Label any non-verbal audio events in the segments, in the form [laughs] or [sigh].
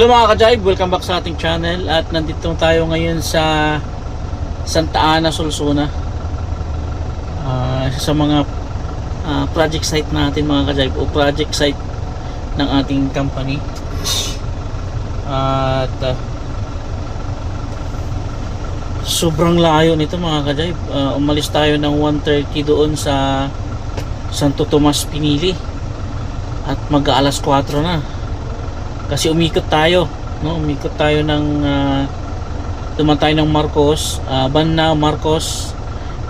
Hello mga ka-jive, welcome back sa ating channel. At nandito tayo ngayon sa Santa Ana, Solsona. Isa sa mga ah, project site natin mga ka-jive o project site ng ating company. At ah, sobrang layo nito mga ka-jive Ah, umalis tayo ng 1.30 doon sa Santo Tomas Pinili. At mag-aalas 4 na kasi umikot tayo no? Umikot tayo ng uh, duman tayo ng Marcos uh, Banna Marcos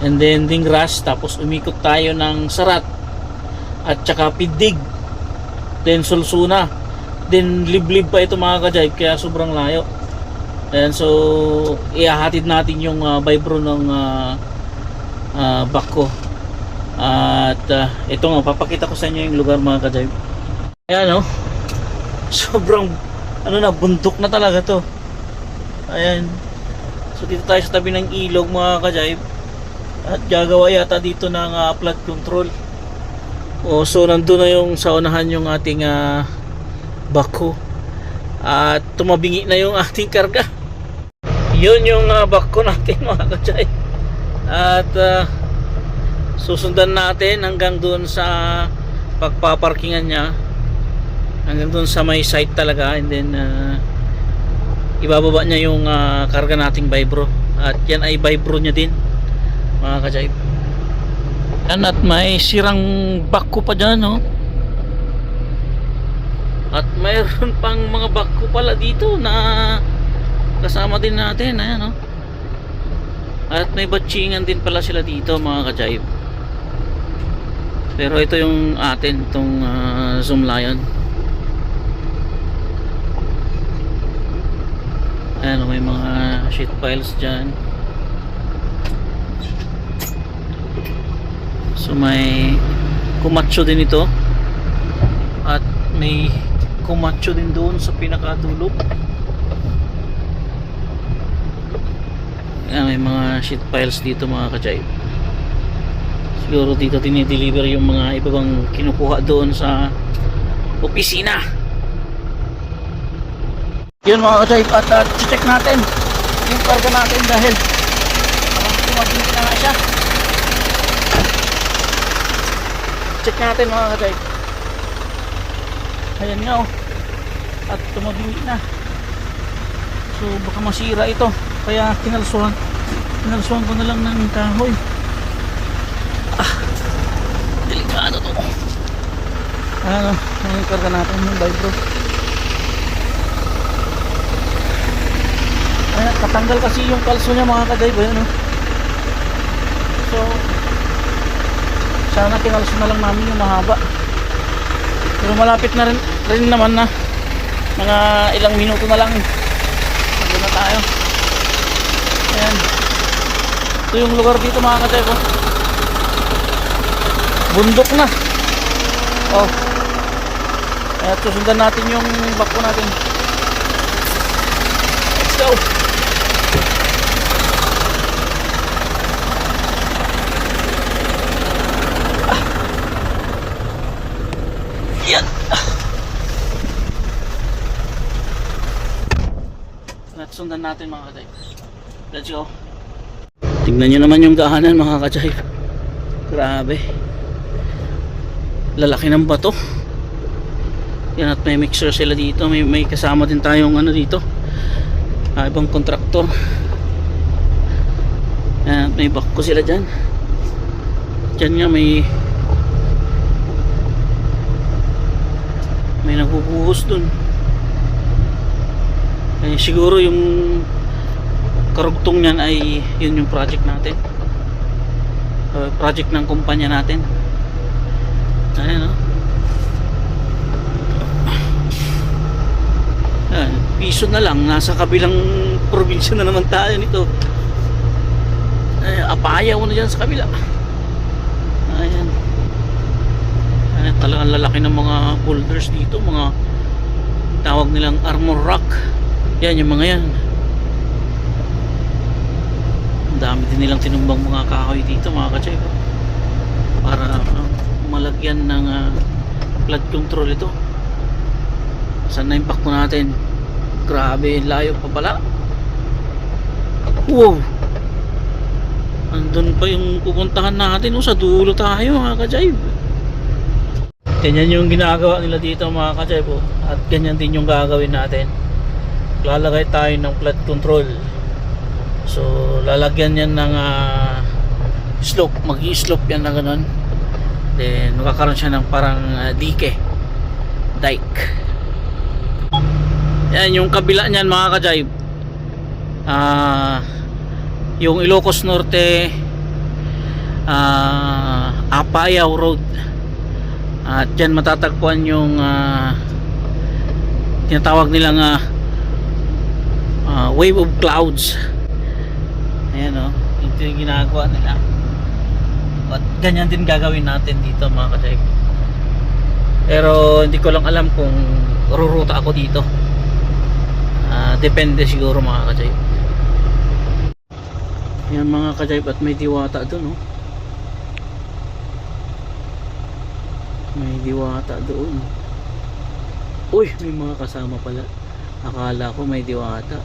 and then Dingras tapos umikot tayo ng Sarat at saka Pidig then Sulsuna then liblib pa ito mga kajay kaya sobrang layo. And so ihahatid natin yung uh, vibro ng uh, uh, Bako at uh, ito nga papakita ko sa inyo yung lugar mga kajay ayan no [laughs] sobrang ano na bundok na talaga to. Ayan. So dito tayo sa tabi ng ilog mga kajayb at gagawa yata dito ng uh, flood control. O so nandun na yung sa unahan yung ating uh, bako. At tumabingi na yung [laughs] ating karga. Yun yung uh, bako natin [laughs] mga kajayb at uh, susundan natin hanggang doon sa pagpaparkingan niya hanggang doon sa may site talaga and then uh, ibababa niya yung uh, karga nating vibro. At yan ay vibro niya din mga kajaib yan at may sirang bako pa dyan no? At mayroon pang mga bako pala dito na kasama din natin ayan no? At may batchingan din pala sila dito mga kajaib pero ito yung atin itong uh, Zoom Lion Ayan, may mga sheet piles dyan. So may kumacho din ito. At may kumacho din doon sa pinakadulo. Ayan, may mga sheet piles dito mga kajay. Siguro dito dinideliver yung mga ibang kinukuha doon sa opisina. Yun mga kachay, at uh, check natin yung karga natin dahil parang tumagin na nga siya. Check natin mga kachay. Ayan nga oh. At tumabingi na. So baka masira ito. Kaya kinalsuhan. Kinalsuhan ko na lang ng kahoy. Ah, delikado to. Ano, yung karga natin yung vibro. Ayan, katanggal kasi yung kalso niya mga kadive ayan oh. So sana kinalso na lang namin yung mahaba. Pero malapit na rin, rin naman na mga ilang minuto na lang. Nandun na tayo. Ayan. Ito yung lugar dito mga kadive oh. Bundok na. Oh. Kaya susundan natin yung bako natin. Let's go. Sundan natin mga kajay. Let's go. Tingnan nyo naman yung daanan mga kajay. Grabe. Lalaki ng bato. Yan at may mixer sila dito. May, may kasama din tayong ano dito. Ah, ibang kontraktor. Yan at may bako sila dyan. Dyan nga may may nagbubuhos dun eh, siguro yung karugtong niyan ay yun yung project natin. Uh, project ng kumpanya natin. Ayan o ayan, piso na lang. Nasa kabilang [laughs] probinsya na naman tayo nito. Eh, apayaw na dyan sa kabila. Ayan. Ayan, talagang lalaki ng mga boulders dito, mga tawag nilang armor rock. Yan, yung mga yan. Dami din nilang tinumbang mga kahoy dito, mga kachay. Para uh, malagyan ng uh, flood control ito. Saan na impacto natin? Grabe, layo pa pala. Wow! Andun pa yung pupuntahan natin. Oh, sa dulo tayo mga ka-jive. Ganyan yung ginagawa nila dito mga ka-jive. Oh. At ganyan din yung gagawin natin. Lalagay tayo ng flood control. So, lalagyan yan ng ah, slope. Mag-i-slope yan na ganun. Then, magkakaroon siya ng parang ah, dike. Dike. Yan, yung kabila niyan mga ka-jive. Ah... yung Ilocos Norte ah Apayao Road at dyan matatagpuan yung ah, tinatawag nilang ah, wave of clouds ayan o ito yung ginagawa nila at ganyan din gagawin natin dito mga kachayb pero hindi ko lang alam kung ruruta ako dito Ah, depende siguro mga kachayb yan mga kajayb at may diwata doon oh. May diwata doon. Uy, may mga kasama pala. Akala ko may diwata.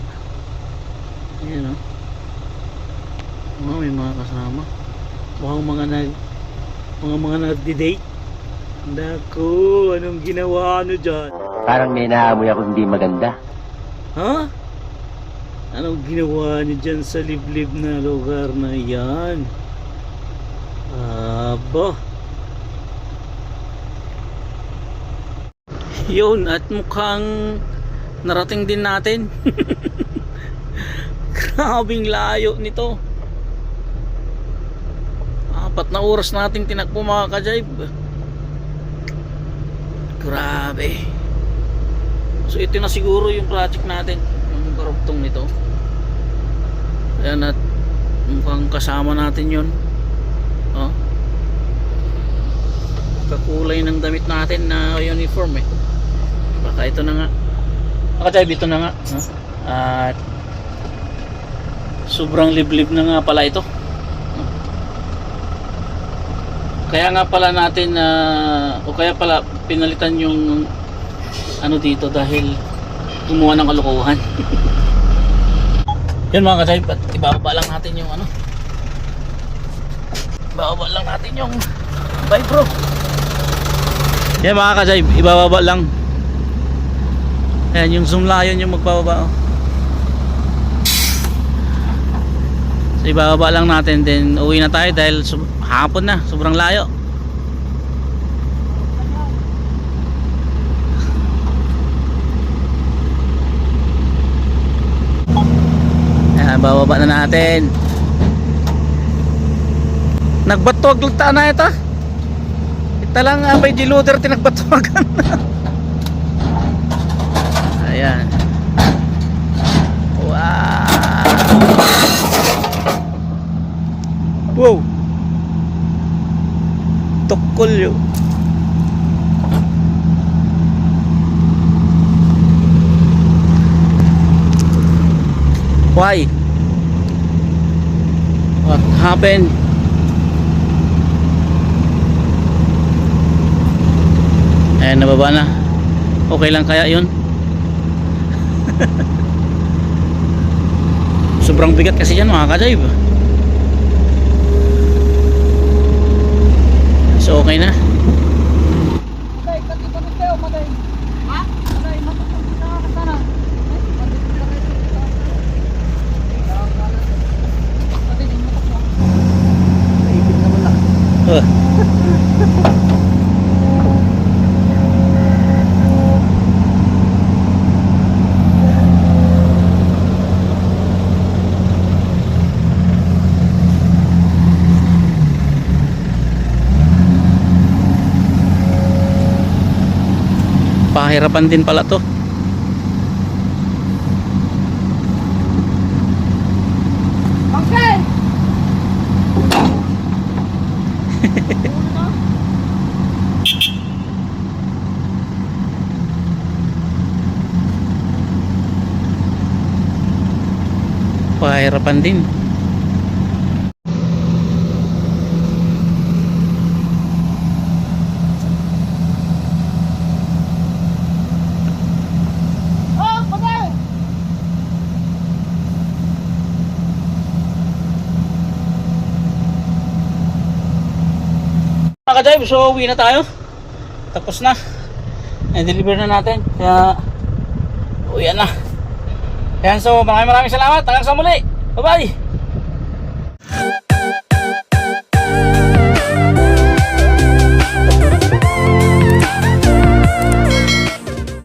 Ayan oh. Oh, may mga kasama. Mukhang mga nag mga mga nagdi-date. Naku, anong ginawa nyo dyan? Parang may naamoy ako hindi maganda. Ha? Anong ginawa niyo dyan sa liblib na lugar na yan? Aba. Yun, at mukhang narating din natin. [laughs] Grabing layo nito. Apat na oras nating tinakbo mga kajayb. Grabe. So ito na siguro yung project natin Yung karugtong nito Ayan at Mukhang kasama natin yun oh. Kakulay ng damit natin na uniform eh Baka ito na nga Nakatayb ito na nga no? At Sobrang liblib na nga pala ito. Kaya nga pala natin na O kaya pala pinalitan yung ano dito dahil gumawa ng kalokohan. [laughs] Yun mga at ibababa lang natin yung ano. Ibababa lang natin yung bye bro yan mga kasayip ibababa lang. Yan yung zoom lion yung magbababa oh. So ibababa lang natin then uwi na tayo dahil hapon na sobrang layo Ayan, bababa na natin. Nagbatwag lugta na ito. Ito lang uh, may diluder tinagbatwagan [laughs] Wow. Tukol yun. Why? What happened? Ayan, nababa na. Okay lang kaya yun? [laughs] Sobrang bigat kasi yan mga kajayb. Okay na. Maday, [laughs] kati pa tayo, maday. Ha? Maday, matutong kita ka sana. Ay, maday, maday, maday, maday, Naipit naman na. Uh. Pahirapan din pala to. Okay! Pahirapan din. mga ka-drive, so uwi na tayo. Tapos na. Na-deliver na natin. Kaya, uwi na. Ayan, so maraming maraming salamat. Hanggang sa muli. Bye-bye.